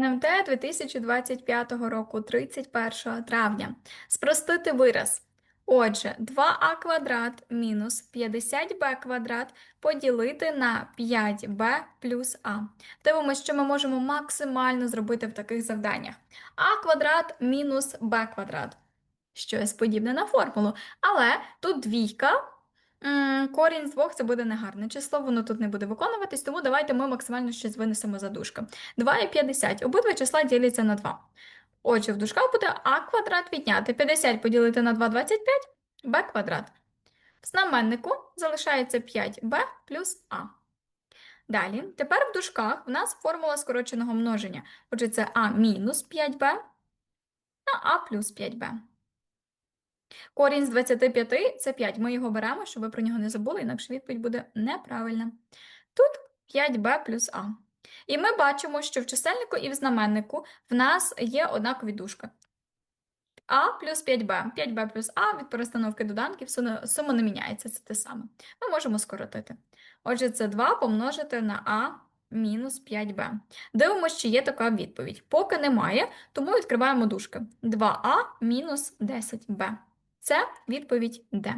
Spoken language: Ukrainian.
НМТ 2025 року, 31 травня. Спростити вираз. Отже, 2а квадрат мінус 50b квадрат поділити на 5b плюс а. Дивимося, що ми можемо максимально зробити в таких завданнях. а квадрат мінус b квадрат. Щось подібне на формулу. Але тут двійка. Корінь з двох це буде негарне число, воно тут не буде виконуватись, тому давайте ми максимально щось винесемо за дужки. 2 і 50. Обидва числа діляться на 2. Отже, в дужках буде а квадрат відняти 50 поділити на 2 – 25, b квадрат. В знаменнику залишається 5b плюс а. Далі, тепер в дужках в нас формула скороченого множення. Отже, це а мінус 5b на а плюс 5b. Корінь з 25 – це 5. Ми його беремо, щоб ви про нього не забули, інакше відповідь буде неправильна. Тут 5b плюс а. І ми бачимо, що в чисельнику і в знаменнику в нас є однакові дужки. А плюс 5b. 5b плюс а від перестановки доданків сума не міняється, це те саме. Ми можемо скоротити. Отже, це 2 помножити на а мінус 5b. Дивимося, чи є така відповідь. Поки немає, тому відкриваємо дужки. 2а мінус 10b. Це відповідь Д.